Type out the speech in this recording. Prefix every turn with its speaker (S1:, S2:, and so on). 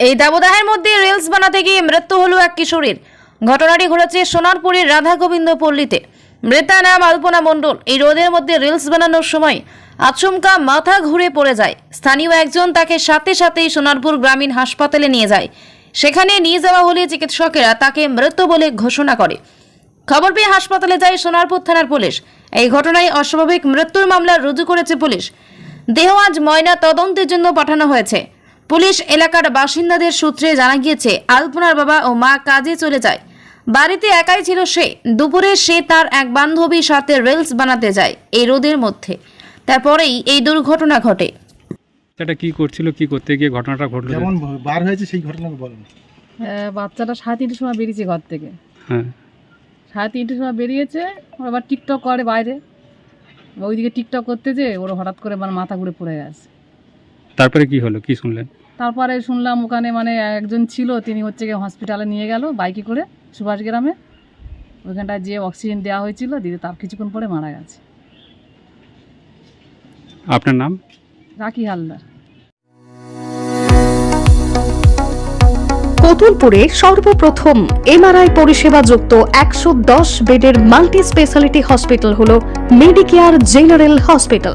S1: এই দাবদাহের মধ্যে রিলস বানাতে গিয়ে মৃত্যু হলো এক কিশোরীর। ঘটনাটি ঘটেছে সোনারপুরের রাধা গোবিন্দ পল্লীতে মৃতা নাম আলপনা মণ্ডল। এই রোদের মধ্যে রিলস বানানোর সময় আচমকা মাথা ঘুরে পড়ে যায়। স্থানীয় একজন তাকে সাথে সাথেই সোনারপুর গ্রামীণ হাসপাতালে নিয়ে যায়। সেখানে নিয়ে যাওয়া হলে চিকিৎসকেরা তাকে মৃত বলে ঘোষণা করে। খবর পেয়ে হাসপাতালে যায় সোনারপুর থানার পুলিশ। এই ঘটনায় অস্বাভাবিক মৃত্যুর মামলা রুজু করেছে পুলিশ। দেহ আজ ময়না তদন্তের জন্য পাঠানো হয়েছে। পুলিশ এলাকার বাসিন্দাদের সূত্রে জানা গিয়েছে আলপনার বাবা ও মা কাজে চলে যায়। বাড়িতে একাই ছিল সে। দুপুরে সে তার এক বান্ধবীর সাথে রিলস বানাতে যায় এই রোদের মধ্যে। তারপরেই এই দুর্ঘটনা ঘটে।
S2: বাচ্চাটা কি করছিল কি করতে গিয়ে ঘটনাটা ঘটলো?
S3: যেমন বার হয়েছে সেই ঘটনা বলেন
S4: হ্যাঁ, বাচ্চাটা সাড়ে তিনটের সময় বেরিয়েছে ঘর থেকে।
S2: হ্যাঁ।
S4: সাড়ে তিনটের সময় বেরিয়েছে ও আবার টিকটক করে বাইরে। ওইদিকে টিকটক করতে যে ওর হঠাৎ করে মানে মাথা ঘুরে পড়ে গেছে।
S2: তারপরে কি হলো? কি শুনলেন?
S4: তারপরে শুনলাম ওখানে মানে একজন ছিল তিনি হচ্ছে গিয়ে হসপিটালে নিয়ে গেল বাইকে করে সুভাষ গ্রামে ওইখানটায় যে অক্সিজেন দেওয়া হয়েছিল দিদি তার কিছুক্ষণ পরে মারা গেছে।
S2: আপনার নাম?
S4: রাখি হালদার।
S5: কতুলপুরে সর্বপ্রথম এমআরআই পরিষেবা যুক্ত একশো দশ বেডের মাল্টি স্পেশালিটি হসপিটাল হল মেডিকেয়ার জেনারেল হসপিটাল